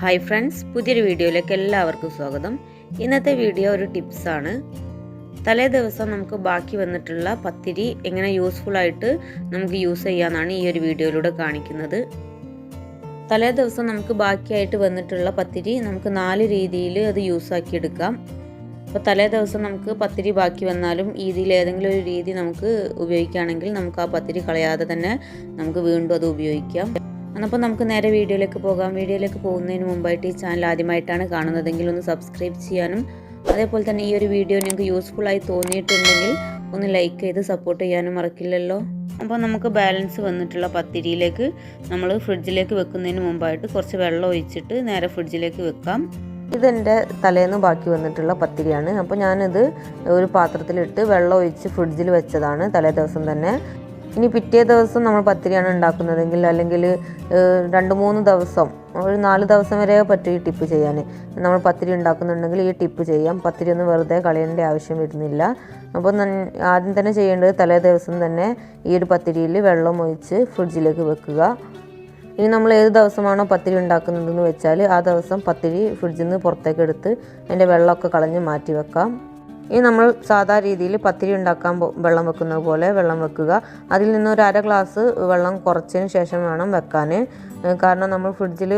Hi friends പുതിയൊരു വീഡിയോയിലേക്ക് എല്ലാവർക്കും സ്വാഗതം. ഇന്നത്തെ വീഡിയോ ഒരു ടിപ്സാണ് തലേ ദിവസം നമുക്ക് ബാക്കി വന്നിട്ടുള്ള പത്തിരി എങ്ങനെ യൂസ്ഫുൾ ആയിട്ട് നമുക്ക് യൂസ് ചെയ്യാമെന്നാണ് ഈ ഒരു വീഡിയോയിലൂടെ കാണിക്കുന്നത്. തലേ ദിവസം നമുക്ക് ബാക്കിയായിട്ട് വന്നിട്ടുള്ള പത്തിരി നമുക്ക് നാല് രീതിയിൽ അത് യൂസ് ആക്കി എടുക്കാം. അപ്പോൾ തലേ ദിവസം നമുക്ക് പത്തിരി ബാക്കി വന്നാലും ഇതിൽ ഏതെങ്കിലും ഒരു രീതി നമുക്ക് ഉപയോഗിക്കുകയാണെങ്കിൽ നമുക്ക് ആ പത്തിരി കളയാതെ തന്നെ നമുക്ക് വീണ്ടും അത് ഉപയോഗിക്കാം. അപ്പോൾ നമുക്ക് നേരെ വീഡിയോയിലേക്ക് പോകാം. വീഡിയോയിലേക്ക് പോകുന്നതിന് മുമ്പായിട്ട് ഈ ചാനൽ ആദ്യമായിട്ടാണ് കാണുന്നതെങ്കിൽ ഒന്ന് സബ്സ്ക്രൈബ് ചെയ്യാനും അതേപോലെ തന്നെ ഈ ഒരു വീഡിയോ നിങ്ങൾക്ക് യൂസ്ഫുൾ ആയി തോന്നിയിട്ടുണ്ടെങ്കിൽ ഒന്ന് ലൈക്ക് ചെയ്ത് സപ്പോർട്ട് ചെയ്യാനും മറക്കില്ലല്ലോ. അപ്പോൾ നമുക്ക് ബാലൻസ് വന്നിട്ടുള്ള പത്തിരിയിലേക്ക് നമ്മൾ ഫ്രിഡ്ജിലേക്ക് വെക്കുന്നതിന് മുമ്പായിട്ട് കുറച്ച് വെള്ളം ഒഴിച്ചിട്ട് നേരെ ഫ്രിഡ്ജിലേക്ക് വെക്കാം. ഇതെന്റെ തലേന്ന് ബാക്കി വന്നിട്ടുള്ള പത്തിരിയാണ്. അപ്പോൾ ഞാനിത് ഒരു പാത്രത്തിലിട്ട് വെള്ളം ഒഴിച്ച് ഫ്രിഡ്ജിൽ വെച്ചതാണ് തലേ ദിവസം തന്നെ. ഇനി പിറ്റേ ദിവസം നമ്മൾ പത്തിരിയാണ് ഉണ്ടാക്കുന്നതെങ്കിൽ അല്ലെങ്കിൽ രണ്ട് മൂന്ന് ദിവസം ഒരു നാല് ദിവസം വരെ പറ്റും ഈ ടിപ്പ് ചെയ്യാൻ. നമ്മൾ പത്തിരി ഉണ്ടാക്കുന്നുണ്ടെങ്കിൽ ഈ ടിപ്പ് ചെയ്യാം. പത്തിരി ഒന്നും വെറുതെ കളയേണ്ട ആവശ്യം വരുന്നില്ല. അപ്പോൾ ആദ്യം തന്നെ ചെയ്യേണ്ടത് തലേ ദിവസം തന്നെ ഈ ഒരു പത്തിരിയിൽ വെള്ളം ഒഴിച്ച് ഫ്രിഡ്ജിലേക്ക് വെക്കുക. ഇനി നമ്മൾ ഏത് ദിവസമാണോ പത്തിരി ഉണ്ടാക്കുന്നതെന്ന് വെച്ചാൽ ആ ദിവസം പത്തിരി ഫ്രിഡ്ജിൽ നിന്ന് പുറത്തേക്ക് എടുത്ത് അതിന്റെ വെള്ളമൊക്കെ കളഞ്ഞ് മാറ്റി വെക്കാം. ഇനി നമ്മൾ സാധാ രീതിയിൽ പത്തിരി ഉണ്ടാക്കാൻ വെള്ളം വെക്കുന്നത് പോലെ വെള്ളം വെക്കുക. അതിൽ നിന്ന് ഒരു അര ഗ്ലാസ് വെള്ളം കുറച്ചതിന് ശേഷം വേണം വെക്കാൻ. കാരണം നമ്മൾ ഫ്രിഡ്ജിൽ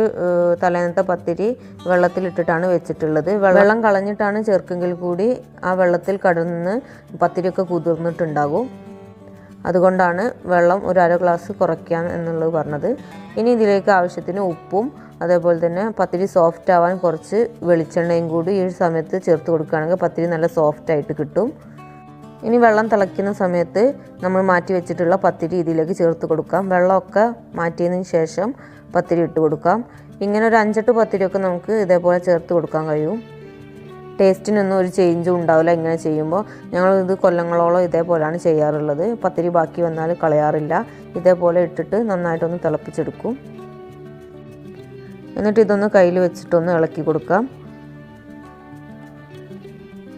തലേന്നത്തെ പത്തിരി വെള്ളത്തിലിട്ടിട്ടാണ് വെച്ചിട്ടുള്ളത്. വെള്ളം കളഞ്ഞിട്ടാണ് ചേർക്കെങ്കിൽ കൂടി ആ വെള്ളത്തിൽ കടന്ന് പത്തിരിയൊക്കെ കുതിർന്നിട്ടുണ്ടാകും. അതുകൊണ്ടാണ് വെള്ളം ഒരു അര ഗ്ലാസ് കുറയ്ക്കാൻ എന്നുള്ളത് പറഞ്ഞത്. ഇനി ഇതിലേക്ക് ആവശ്യത്തിന് ഉപ്പും അതേപോലെ തന്നെ പത്തിരി സോഫ്റ്റ് ആവാൻ കുറച്ച് വെളിച്ചെണ്ണയും കൂടി ഈ സമയത്ത് ചേർത്ത് കൊടുക്കുകയാണെങ്കിൽ പത്തിരി നല്ല സോഫ്റ്റ് ആയിട്ട് കിട്ടും. ഇനി വെള്ളം തിളയ്ക്കുന്ന സമയത്ത് നമ്മൾ മാറ്റി വെച്ചിട്ടുള്ള പത്തിരി ഇതിലേക്ക് ചേർത്ത് കൊടുക്കാം. വെള്ളമൊക്കെ മാറ്റിയതിന് ശേഷം പത്തിരി ഇട്ട് കൊടുക്കാം. ഇങ്ങനെ ഒരു അഞ്ചെട്ട് പത്തിരിയൊക്കെ നമുക്ക് ഇതേപോലെ ചേർത്ത് കൊടുക്കാൻ കഴിയും. ടേസ്റ്റിനൊന്നും ഒരു ചേഞ്ചും ഉണ്ടാവില്ല ഇങ്ങനെ ചെയ്യുമ്പോൾ ഞങ്ങൾ ഇത് കൊല്ലങ്ങളോളം ഇതേപോലെയാണ് ചെയ്യാറുള്ളത്. പത്തിരി ബാക്കി വന്നാൽ കളയാറില്ല. ഇതേപോലെ ഇട്ടിട്ട് നന്നായിട്ടൊന്ന് തിളപ്പിച്ചെടുക്കും. എന്നിട്ട് ഇതൊന്ന് കയ്യിൽ വെച്ചിട്ടൊന്ന് ഇളക്കി കൊടുക്കാം.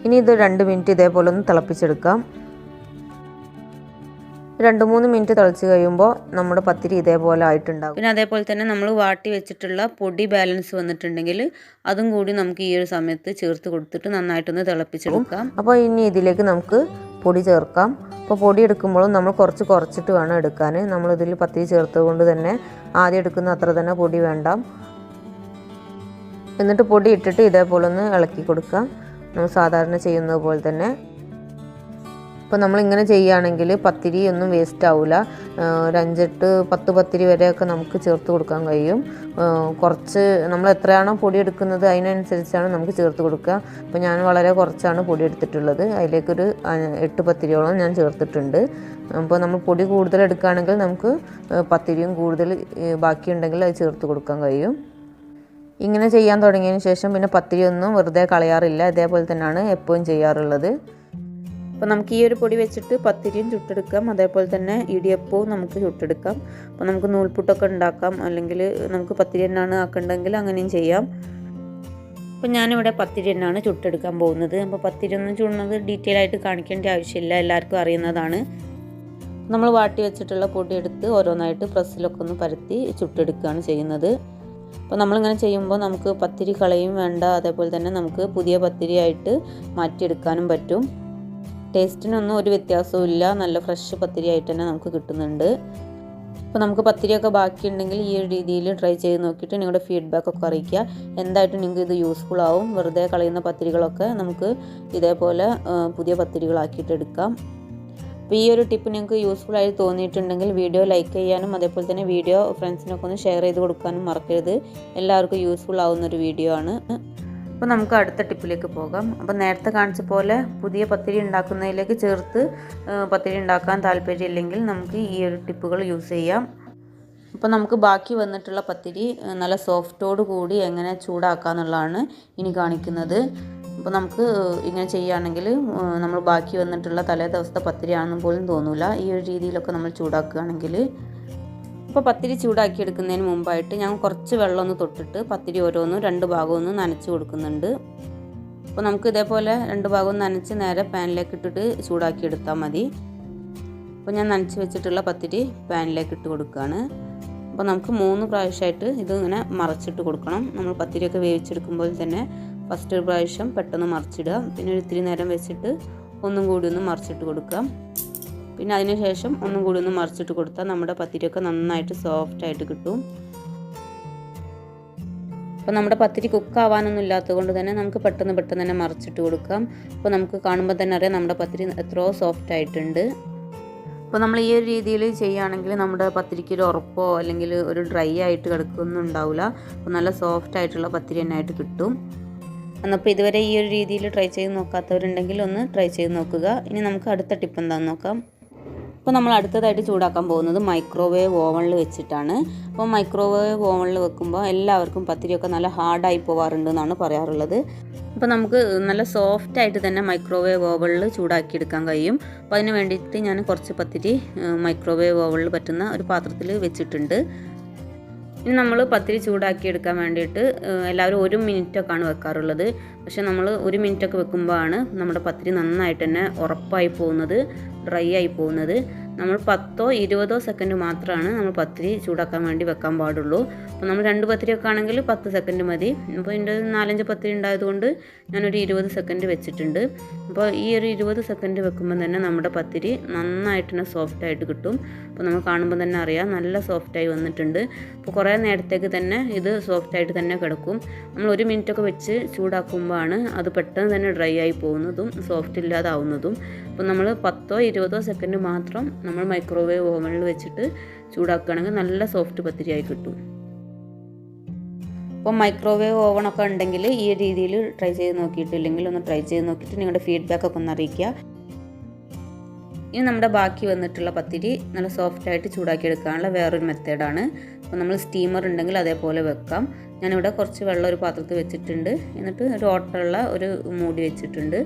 ഇനി ഇത് രണ്ട് മിനിറ്റ് ഇതേപോലെ ഒന്ന് തിളപ്പിച്ചെടുക്കാം. രണ്ട് മൂന്ന് മിനിറ്റ് തിളച്ച് കഴിയുമ്പോൾ നമ്മുടെ പത്തിരി ഇതേപോലെ ആയിട്ടുണ്ടാകും പിന്നെ അതേപോലെ തന്നെ നമ്മൾ വാട്ടി വെച്ചിട്ടുള്ള പൊടി ബാലൻസ് വന്നിട്ടുണ്ടെങ്കിൽ അതും കൂടി നമുക്ക് ഈ ഒരു സമയത്ത് ചേർത്ത് കൊടുത്തിട്ട് നന്നായിട്ടൊന്ന് തിളപ്പിച്ചെടുക്കാം. അപ്പോൾ ഇനി ഇതിലേക്ക് നമുക്ക് പൊടി ചേർക്കാം. അപ്പോൾ പൊടി എടുക്കുമ്പോഴും നമ്മൾ കുറച്ച് കുറച്ചിട്ട് വേണം എടുക്കാൻ നമ്മളിതിൽ പത്തിരി ചേർത്തത് കൊണ്ട് തന്നെ ആദ്യം എടുക്കുന്ന അത്ര തന്നെ പൊടി വേണ്ട. എന്നിട്ട് പൊടി ഇട്ടിട്ട് ഇതേപോലെ ഒന്ന് ഇളക്കി കൊടുക്കാം. നമ്മൾ സാധാരണ ചെയ്യുന്നത് പോലെ തന്നെ. അപ്പോൾ നമ്മളിങ്ങനെ ചെയ്യുകയാണെങ്കിൽ പത്തിരി ഒന്നും വേസ്റ്റ് ആവില്ല ഒരു അഞ്ചെട്ട് പത്ത് പത്തിരി വരെയൊക്കെ നമുക്ക് ചേർത്ത് കൊടുക്കാൻ കഴിയും. കുറച്ച് നമ്മൾ എത്രയാണോ പൊടി എടുക്കുന്നത് അതിനനുസരിച്ചാണ് നമുക്ക് ചേർത്ത് കൊടുക്കുക. അപ്പോൾ ഞാൻ വളരെ കുറച്ചാണ് പൊടി എടുത്തിട്ടുള്ളത്. അതിലേക്കൊരു എട്ട് പത്തിരിയോളം ഞാൻ ചേർത്തിട്ടുണ്ട്. അപ്പോൾ നമ്മൾ പൊടി കൂടുതൽ എടുക്കുകയാണെങ്കിൽ നമുക്ക് പത്തിരിയും കൂടുതൽ ബാക്കിയുണ്ടെങ്കിൽ അത് ചേർത്ത് കൊടുക്കാൻ കഴിയും. ഇങ്ങനെ ചെയ്യാൻ തുടങ്ങിയതിന് ശേഷം പിന്നെ പത്തിരിയൊന്നും വെറുതെ കളയാറില്ല. ഇതേപോലെ തന്നെയാണ് എപ്പോഴും ചെയ്യാറുള്ളത്. അപ്പോൾ നമുക്ക് ഈ ഒരു പൊടി വെച്ചിട്ട് പത്തിരിയും ചുട്ടെടുക്കാം. അതേപോലെ തന്നെ ഇടിയപ്പവും നമുക്ക് ചുട്ടെടുക്കാം. അപ്പോൾ നമുക്ക് നൂൽപുട്ടൊക്കെ ഉണ്ടാക്കാം. അല്ലെങ്കിൽ നമുക്ക് പത്തിരി എണ്ണാണ് ആക്കേണ്ടതെങ്കിൽ അങ്ങനെയും ചെയ്യാം. അപ്പോൾ ഞാനിവിടെ പത്തിരി എണ്ണാണ് ചുട്ടെടുക്കാൻ പോകുന്നത്. അപ്പോൾ പത്തിരി ഒന്നും ചുടുന്നത് ഡീറ്റെയിൽ ആയിട്ട് കാണിക്കേണ്ട ആവശ്യമില്ല. എല്ലാവർക്കും അറിയുന്നതാണ്. നമ്മൾ വാട്ടി വെച്ചിട്ടുള്ള പൊടി എടുത്ത് ഓരോന്നായിട്ട് പ്രസ്സിലൊക്കെ ഒന്ന് പരത്തി ചുട്ടെടുക്കുകയാണ് ചെയ്യുന്നത്. അപ്പോൾ നമ്മളിങ്ങനെ ചെയ്യുമ്പോൾ നമുക്ക് പത്തിരി കളയും വേണ്ട. അതേപോലെ തന്നെ നമുക്ക് പുതിയ പത്തിരിയായിട്ട് മാറ്റിയെടുക്കാനും പറ്റും. ടേസ്റ്റിനൊന്നും ഒരു വ്യത്യാസവും ഇല്ല നല്ല ഫ്രഷ് പത്തിരി ആയിട്ട് തന്നെ നമുക്ക് കിട്ടുന്നുണ്ട്. അപ്പോൾ നമുക്ക് പത്തിരിയൊക്കെ ബാക്കിയുണ്ടെങ്കിൽ ഈ ഒരു രീതിയിൽ ട്രൈ ചെയ്ത് നോക്കിയിട്ട് നിങ്ങളുടെ ഫീഡ്ബാക്ക് ഒക്കെ അറിയിക്കുക. എന്തായിട്ടും നിങ്ങൾക്ക് ഇത് യൂസ്ഫുൾ ആവും. വെറുതെ കളയുന്ന പത്തിരികളൊക്കെ നമുക്ക് ഇതേപോലെ പുതിയ പത്തിരികളാക്കിയിട്ട് എടുക്കാം. അപ്പോൾ ഈ ഒരു ടിപ്പ് നിങ്ങൾക്ക് യൂസ്ഫുൾ ആയി തോന്നിയിട്ടുണ്ടെങ്കിൽ വീഡിയോ ലൈക്ക് ചെയ്യാനും അതേപോലെ തന്നെ വീഡിയോ ഫ്രണ്ട്സിനൊക്കെ ഒന്ന് ഷെയർ ചെയ്ത് കൊടുക്കാനും മറക്കരുത്. എല്ലാവർക്കും യൂസ്ഫുൾ ആവുന്ന ഒരു വീഡിയോ ആണ്. അപ്പോൾ നമുക്ക് അടുത്ത ടിപ്പിലേക്ക് പോകാം. അപ്പോൾ നേരത്തെ കാണിച്ച പോലെ പുതിയ പത്തിരി ഉണ്ടാക്കുന്നതിലേക്ക് ചേർത്ത് പത്തിരി ഉണ്ടാക്കാൻ താല്പര്യമില്ലെങ്കിൽ നമുക്ക് ഈ ഒരു ടിപ്പുകൾ യൂസ് ചെയ്യാം. അപ്പോൾ നമുക്ക് ബാക്കി വന്നിട്ടുള്ള പത്തിരി നല്ല സോഫ്റ്റോട് കൂടി എങ്ങനെ ചൂടാക്കാമെന്നുള്ളതാണ് ഇനി കാണിക്കുന്നത്. അപ്പോൾ നമുക്ക് ഇങ്ങനെ ചെയ്യുകയാണെങ്കിൽ നമ്മൾ ബാക്കി വന്നിട്ടുള്ള തലേ ദിവസത്തെ പത്തിരിയാണെന്ന് പോലും തോന്നില്ല ഈ ഒരു രീതിയിലൊക്കെ നമ്മൾ ചൂടാക്കുകയാണെങ്കിൽ അപ്പോൾ പത്തിരി ചൂടാക്കി എടുക്കുന്നതിന് മുമ്പായിട്ട് ഞാൻ കുറച്ച് വെള്ളം ഒന്ന് തൊട്ടിട്ട് പത്തിരി ഓരോന്നും രണ്ട് ഭാഗവും ഒന്ന് നനച്ച് കൊടുക്കുന്നുണ്ട്. അപ്പോൾ നമുക്ക് ഇതേപോലെ രണ്ട് ഭാഗവും നനച്ച് നേരെ പാനിലേക്ക് ഇട്ടിട്ട് ചൂടാക്കി എടുത്താൽ മതി. അപ്പോൾ ഞാൻ നനച്ച് വെച്ചിട്ടുള്ള പത്തിരി പാനിലേക്ക് ഇട്ട് കൊടുക്കുകയാണ് അപ്പോൾ നമുക്ക് മൂന്ന് പ്രാവശ്യമായിട്ട് ഇതിങ്ങനെ മറച്ചിട്ട് കൊടുക്കണം. നമ്മൾ പത്തിരിയൊക്കെ വേവിച്ചെടുക്കുമ്പോൾ തന്നെ ഫസ്റ്റ് ഒരു പ്രാവശ്യം പെട്ടെന്ന് മറിച്ചിടുക. പിന്നെ ഒരു ഇത്തിരി നേരം വെച്ചിട്ട് ഒന്നും കൂടി ഒന്ന് മറിച്ചിട്ട് കൊടുക്കുക പിന്നെ അതിനുശേഷം ഒന്നും കൂടി ഒന്ന് മറിച്ചിട്ട് കൊടുത്താൽ നമ്മുടെ പത്തിരിയൊക്കെ നന്നായിട്ട് സോഫ്റ്റ് ആയിട്ട് കിട്ടും. അപ്പോൾ നമ്മുടെ പത്തിരി കുക്ക് ആവാനൊന്നും ഇല്ലാത്തത് കൊണ്ട് തന്നെ നമുക്ക് പെട്ടെന്ന് പെട്ടെന്ന് തന്നെ മറിച്ചിട്ട് കൊടുക്കാം. അപ്പോൾ നമുക്ക് കാണുമ്പോൾ തന്നെ അറിയാം നമ്മുടെ പത്തിരി എത്രയോ സോഫ്റ്റ് ആയിട്ടുണ്ട്. അപ്പോൾ നമ്മൾ ഈ ഒരു രീതിയിൽ ചെയ്യുകയാണെങ്കിൽ നമ്മുടെ പത്തിരിക്ക് ഒരു ഉറപ്പോ അല്ലെങ്കിൽ ഒരു ഡ്രൈ ആയിട്ട് കിടക്കൊന്നും ഉണ്ടാവില്ല. അപ്പോൾ നല്ല സോഫ്റ്റ് ആയിട്ടുള്ള പത്തിരി തന്നെ ആയിട്ട് കിട്ടും. എന്നപ്പോൾ ഇതുവരെ ഈ ഒരു രീതിയിൽ ട്രൈ ചെയ്ത് നോക്കാത്തവരുണ്ടെങ്കിൽ ഒന്ന് ട്രൈ ചെയ്ത് നോക്കുക. ഇനി നമുക്ക് അടുത്ത ടിപ്പ് എന്താണെന്ന് നോക്കാം. അപ്പോൾ നമ്മൾ അടുത്തതായിട്ട് ചൂടാക്കാൻ പോകുന്നത് മൈക്രോവേവ് ഓവണിൽ വെച്ചിട്ടാണ്. അപ്പോൾ മൈക്രോവേവ് ഓവണിൽ വെക്കുമ്പോൾ എല്ലാവർക്കും പത്തിരിയൊക്കെ നല്ല ഹാർഡായി പോവാറുണ്ട് എന്നാണ് പറയാറുള്ളത്. അപ്പോൾ നമുക്ക് നല്ല സോഫ്റ്റ് ആയിട്ട് തന്നെ മൈക്രോവേവ് ഓവണിൽ ചൂടാക്കി എടുക്കാൻ കഴിയും. അപ്പോൾ അതിന് വേണ്ടിയിട്ട് ഞാൻ കുറച്ച് പത്തിരി മൈക്രോവേവ് ഓവണിൽ പറ്റുന്ന ഒരു പാത്രത്തിൽ വെച്ചിട്ടുണ്ട്. ഇനി നമ്മൾ പത്തിരി ചൂടാക്കി എടുക്കാൻ വേണ്ടിയിട്ട് എല്ലാവരും ഒരു മിനിറ്റൊക്കെയാണ് വെക്കാറുള്ളത്. പക്ഷെ നമ്മൾ ഒരു മിനിറ്റൊക്കെ വെക്കുമ്പോഴാണ് നമ്മുടെ പത്തിരി നന്നായിട്ട് തന്നെ ഉറപ്പായി പോകുന്നത്. ഡ്രൈ ആയി പോകുന്നത്. നമ്മൾ പത്തോ ഇരുപതോ സെക്കൻഡ് മാത്രമാണ് നമ്മൾ പത്തിരി ചൂടാക്കാൻ വേണ്ടി വെക്കാൻ പാടുള്ളൂ. അപ്പോൾ നമ്മൾ രണ്ട് പത്തിരിയൊക്കെ ആണെങ്കിൽ പത്ത് സെക്കൻഡ് മതി. അപ്പോൾ എന്റെ നാലഞ്ച് പത്തിരി ഉണ്ടായതുകൊണ്ട് ഞാനൊരു ഇരുപത് സെക്കൻഡ് വെച്ചിട്ടുണ്ട്. അപ്പോൾ ഈ ഒരു ഇരുപത് സെക്കൻഡ് വെക്കുമ്പോൾ തന്നെ നമ്മുടെ പത്തിരി നന്നായിട്ട് തന്നെ സോഫ്റ്റ് ആയിട്ട് കിട്ടും. അപ്പോൾ നമ്മൾ കാണുമ്പോൾ തന്നെ അറിയാം നല്ല സോഫ്റ്റായി വന്നിട്ടുണ്ട്. അപ്പോൾ കുറേ നേരത്തേക്ക് തന്നെ ഇത് സോഫ്റ്റ് ആയിട്ട് തന്നെ കിടക്കും. നമ്മൾ ഒരു മിനിറ്റൊക്കെ വെച്ച് ചൂടാക്കുമ്പോഴാണ് അത് പെട്ടെന്ന് തന്നെ ഡ്രൈ ആയി പോകുന്നതും സോഫ്റ്റ് ഇല്ലാതാവുന്നതും. അപ്പോൾ നമ്മൾ പത്തോ ഇരുപതോ സെക്കൻഡ് മാത്രം നമ്മൾ മൈക്രോവേവ് ഓവനിൽ വെച്ചിട്ട് ചൂടാക്കുകയാണെങ്കിൽ നല്ല സോഫ്റ്റ് പത്തിരിയായി കിട്ടും. അപ്പോൾ മൈക്രോവേവ് ഓവണൊക്കെ ഉണ്ടെങ്കിൽ ഈ രീതിയിൽ ട്രൈ ചെയ്ത് നോക്കിയിട്ടില്ലെങ്കിൽ ഒന്ന് ട്രൈ ചെയ്ത് നോക്കിയിട്ട് നിങ്ങളുടെ ഫീഡ്ബാക്ക് ഒക്കെ ഒന്ന് അറിയിക്കുക. ഇനി നമ്മുടെ ബാക്കി വന്നിട്ടുള്ള പത്തിരി നല്ല സോഫ്റ്റ് ആയിട്ട് ചൂടാക്കി എടുക്കാനുള്ള വേറൊരു മെത്തേഡാണ് അപ്പോൾ നമ്മൾ സ്റ്റീമർ ഉണ്ടെങ്കിൽ അതേപോലെ വെക്കാം. ഞാനിവിടെ കുറച്ച് വെള്ളം ഒരു പാത്രത്തിൽ വെച്ചിട്ടുണ്ട്. എന്നിട്ട് ഒരു ഓട്ടമുള്ള ഒരു മൂടി വെച്ചിട്ടുണ്ട്.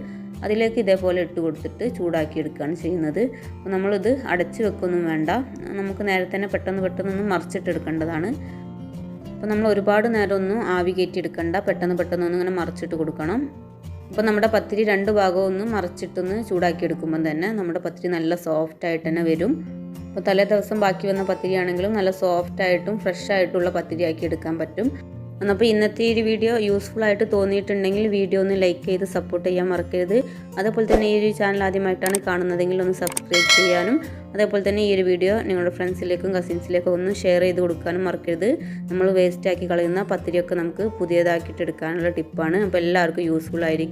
അതിലേക്ക് ഇതേപോലെ ഇട്ട് കൊടുത്തിട്ട് ചൂടാക്കി എടുക്കുകയാണ് ചെയ്യുന്നത്. അപ്പോൾ നമ്മളിത് അടച്ച് വെക്കൊന്നും വേണ്ട. നമുക്ക് നേരത്തെ തന്നെ പെട്ടെന്ന് പെട്ടെന്നൊന്നും മറിച്ചിട്ടെടുക്കേണ്ടതാണ്. അപ്പോൾ നമ്മൾ ഒരുപാട് നേരം ഒന്നും ആവി കയറ്റി എടുക്കണ്ട പെട്ടെന്ന് പെട്ടെന്നൊന്നും ഇങ്ങനെ മറിച്ചിട്ട് കൊടുക്കണം. അപ്പോൾ നമ്മുടെ പത്തിരി രണ്ട് ഭാഗവും ഒന്ന് മറിച്ചിട്ടൊന്ന് ചൂടാക്കി എടുക്കുമ്പോൾ തന്നെ നമ്മുടെ പത്തിരി നല്ല സോഫ്റ്റ് ആയിട്ട് തന്നെ വരും. അപ്പോൾ തലേ ദിവസം ബാക്കി വന്ന പത്തിരി ആണെങ്കിലും നല്ല സോഫ്റ്റ് ആയിട്ടും ഫ്രഷ് ആയിട്ടുള്ള പത്തിരി ആക്കി എടുക്കാൻ പറ്റും. അപ്പോൾ ഇന്നത്തെ ഈ ഒരു വീഡിയോ യൂസ്ഫുൾ ആയിട്ട് തോന്നിയിട്ടുണ്ടെങ്കിൽ വീഡിയോ ഒന്ന് ലൈക്ക് ചെയ്ത് സപ്പോർട്ട് ചെയ്യാൻ മറക്കരുത്. അതേപോലെ തന്നെ ഈ ഒരു ചാനൽ ആദ്യമായിട്ടാണ് കാണുന്നതെങ്കിൽ ഒന്ന് സബ്സ്ക്രൈബ് ചെയ്യാനും അതേപോലെ തന്നെ ഈ ഒരു വീഡിയോ നിങ്ങളുടെ ഫ്രണ്ട്സിലേക്കും കസിൻസിലേക്കും ഒന്ന് ഷെയർ ചെയ്ത് കൊടുക്കാനും മറക്കരുത്. നമ്മൾ വേസ്റ്റ് ആക്കി കളയുന്ന പത്തിരിയൊക്കെ നമുക്ക് പുതിയതാക്കിയിട്ട് എടുക്കാനുള്ള ടിപ്പാണ് അപ്പോൾ എല്ലാവർക്കും യൂസ്ഫുൾ ആയിരിക്കും.